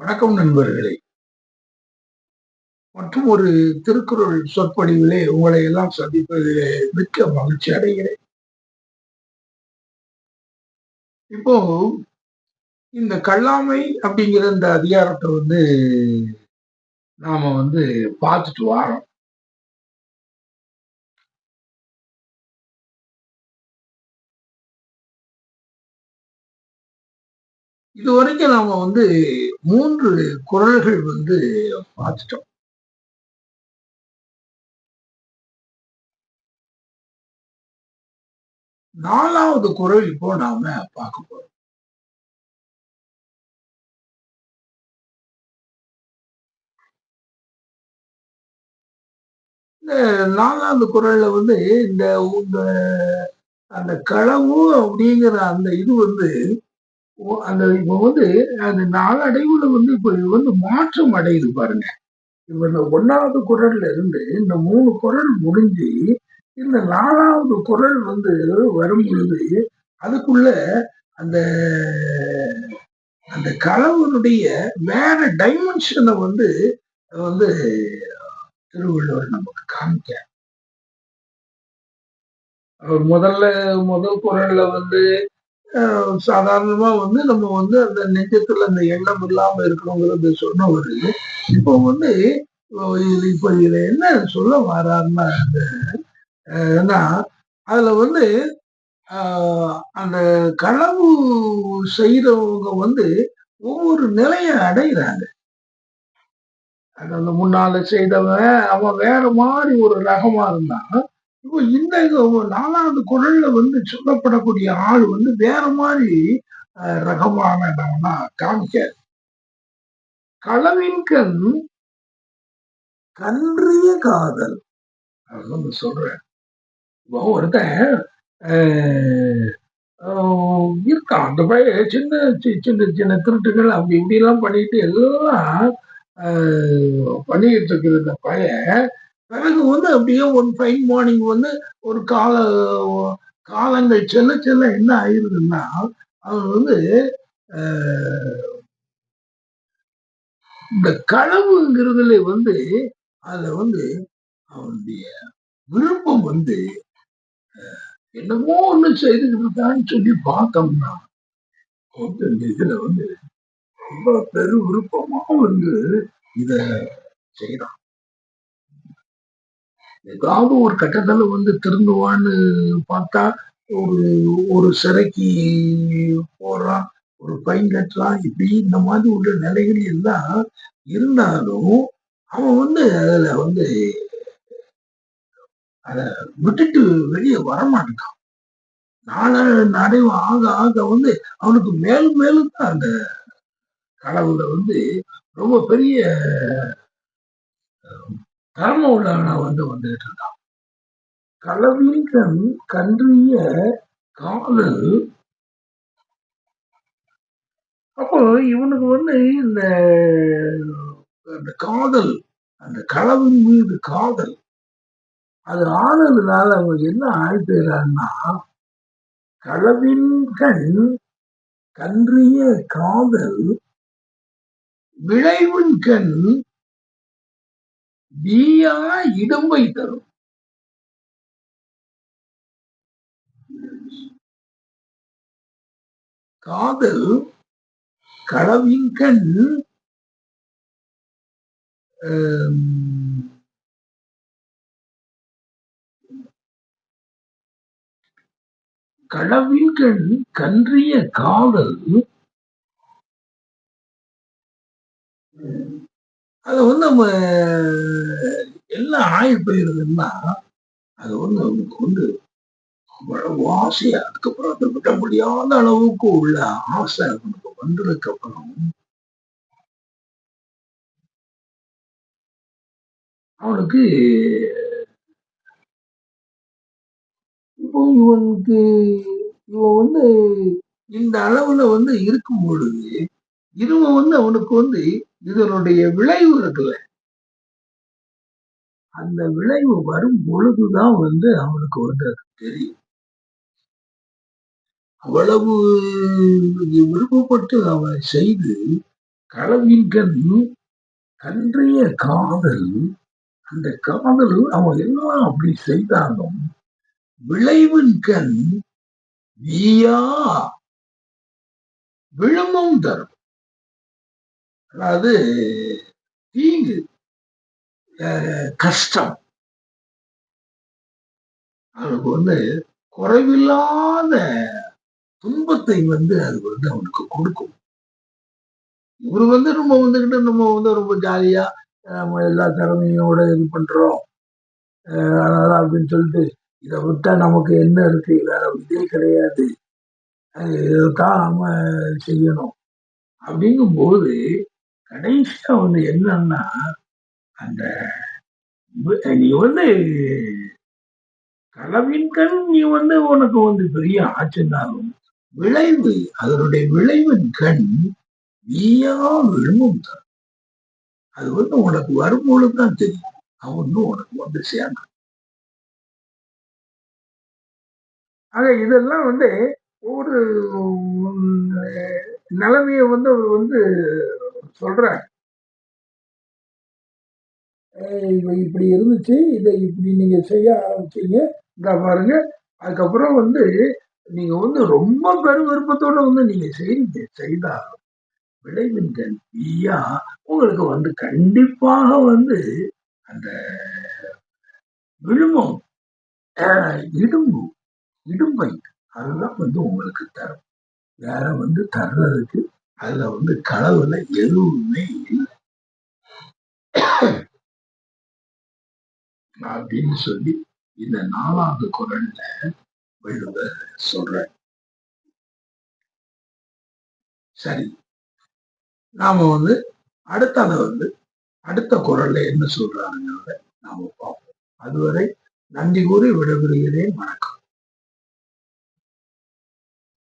வணக்கம் நண்பர்களே. மற்றும் ஒரு திருக்குறள் சொற்பொழிவிலே உங்களை எல்லாம் சந்திப்பதிலே மிக்க மகிழ்ச்சி அடைகிறேன். இப்போ இந்த கல்லாமை அப்படிங்கிற இந்த அதிகாரத்தை வந்து நாம வந்து பார்த்துட்டு வரோம். இது வரைக்கும் நாம வந்து மூன்று குரல்கள் வந்து பார்த்துட்டோம். நாலாவது குரல் இப்போ நாம பார்க்க போறோம். இந்த நாலாவது குரல்ல வந்து இந்த அந்த களவு அப்படிங்கிற அந்த இது வந்து அந்த இப்போ வந்து அந்த நாளடைவில் வந்து இப்போ இது வந்து மாற்றம் அடையுது பாருங்க. இப்ப இந்த ஒன்னாவது குரல்ல இருந்து இந்த மூணு குரல் முடிஞ்சு இந்த நாலாவது குரல் வந்து வரும் பொழுது அதுக்குள்ள அந்த அந்த கலவனுடைய வேற டைமென்ஷனை வந்து வந்து திருவள்ளுவர் நமக்கு காமிக்க முதல்ல முதல் குரல்ல வந்து சாதாரணமா வந்து நம்ம வந்து அந்த நெஞ்சத்துல அந்த எண்ணம் இல்லாம இருக்கணுங்கிறது சொன்னவர் இப்போ வந்து இப்ப இதுல என்ன சொல்ல வராருன்னா ஏன்னா அதுல வந்து அந்த களவு செய்யறவங்க வந்து ஒவ்வொரு நிலையை அடைகிறாங்க அந்த முன்னால செய்தவன் அவன் வேற மாதிரி ஒரு ரகமா இருந்தான். இப்போ இந்த நாலாவது குரல்ல வந்து சொல்லப்படக்கூடிய ஆள் வந்து வேற மாதிரி ரகமான காமிக்க. களவின் கண் கன்றிய காதல். அப்படின்னு சொல்றேன். இப்போ ஒருத்தன் இருக்கான் அந்த பய சின்ன சின்ன சின்ன திருட்டுகள் அப்படி இப்படி எல்லாம் பண்ணிட்டு எல்லாம் பண்ணிட்டு இருக்கிற இந்த பையன். பிறகு வந்து அப்படியே ஒன் ஃபைன் மார்னிங் வந்து ஒரு கால காலங்கள் செல்ல செல்ல என்ன ஆயிருதுன்னா அவன் வந்து இந்த களவுங்கிறதுல வந்து அதுல வந்து அவனுடைய விருப்பம் வந்து என்னமோ ஒண்ணு செய்துக்கிட்டு இருக்கான்னு சொல்லி பார்த்தோம்னா வந்து இந்த இதுல வந்து ரொம்ப பெரு விருப்பமா வந்து இத செய்யறான். ஏதாவது ஒரு கட்டத்துல வந்து திருந்துவான்னு பார்த்தா ஒரு ஒரு சிறைக்கு போடுறான் ஒரு பைன் கட்டுறான் இப்படி இந்த மாதிரி உள்ள நிலைகள் எல்லாம் இருந்தாலும் அவன் வந்து அதுல வந்து அத விட்டுட்டு வெளியே வரமாட்டான் நாள நடைவு ஆக ஆக வந்து அவனுக்கு மேலும் மேலும் தான் அந்த கடவுளை வந்து ரொம்ப பெரிய தர்ம உள்ளவனா வந்து வந்துகிட்டு இருந்தான் களவின் கன்றிய காதல் அப்போ இவனுக்கு வந்து இந்த அந்த காதல் அந்த களவின் மீது காதல். அது ஆனதுனால அவங்க என்ன ஆழ்த்துகிறான்னா களவின் கண் கன்றிய காதல் விளைவின் கண் வீயா இடும்பை தரும். காதல் கடவின்கண் கண் கண் கன்றிய காதல். அதை வந்து நம்ம எல்லாம் ஆகி போயிருதுன்னா அது வந்து அவனுக்கு வந்து அவ்வளவு ஆசையா அதுக்கப்புறம் அதை விட முடியாத அளவுக்கு உள்ள ஆசை அவனுக்கு வந்ததுக்கு அப்புறம். அவனுக்கு இப்போ இவனுக்கு இவன் வந்து இந்த அளவுல வந்து இருக்கும் பொழுது இவன் வந்து அவனுக்கு வந்து இதனுடைய விளைவு இருக்குல்ல. அந்த விளைவு வரும் பொழுதுதான் வந்து அவனுக்கு வந்து அது தெரியும். அவ்வளவு விருப்பப்பட்டு அவன் செய்து களவின் கண் காதல் அந்த காதல் அவன் எல்லாம் அப்படி செய்தாலும் விளைவின் கண் நீயா? விழுமும் தரும். அதாவது தீங்கு. கஷ்டம். அவனுக்கு வந்து குறைவில்லாத துன்பத்தை வந்து அது வந்து அவனுக்கு கொடுக்கும். இவரு வந்து நம்ம வந்துக்கிட்டு நம்ம வந்து ரொம்ப ஜாலியா நம்ம எல்லா திறமையோட இது பண்றோம். அஹ் அதனால அப்படின்னு சொல்லிட்டு இதை விட்டா நமக்கு என்ன இருக்கு? வேற இதே கிடையாது. இதைத்தான் நம்ம செய்யணும். அப்படிங்கும்போது கடைசியா வந்து என்னன்னா அந்த நீ வந்து களவின் கண் நீ வந்து உனக்கு வந்து பெரிய ஆச்சுன்னாலும் விளைவு அதனுடைய விளைவின் கண் நீயா விழுமும் தான். அது வந்து உனக்கு வரும்பொழுது தான் தெரியும். அவன் உனக்கு வந்து சேர்ந்தான் ஆக இதெல்லாம் வந்து ஒரு நிலைமையை வந்து அவர் வந்து சொல்றார். இப்படி இருந்துச்சு இதை இப்படி நீங்க செய்ய ஆரம்பிச்சீங்க. இந்த பாருங்க. அதுக்கப்புறம் வந்து நீங்க வந்து ரொம்ப பெருவிருப்பத்தோட வந்து நீங்க செய்றீங்க செய்தால் விளைவின் ஐயா உங்களுக்கு வந்து கண்டிப்பாக வந்து அந்த விழுமம் இடும்பு இடும்பை அதெல்லாம் வந்து உங்களுக்கு தரும். வேற வந்து தர்றதுக்கு அதுல வந்து களவுல எதுவுமே அப்படின்னு சொல்லி இந்த நாலாவது குரல்ல வள்ளுவர் சொல்ற சரி. நாம வந்து அடுத்ததை வந்து அடுத்த குரல்ல என்ன சொல்றாருங்கிறத நாம பார்ப்போம். அதுவரை நன்றி கூறி விடைபெறுகிறேன். வணக்கம்.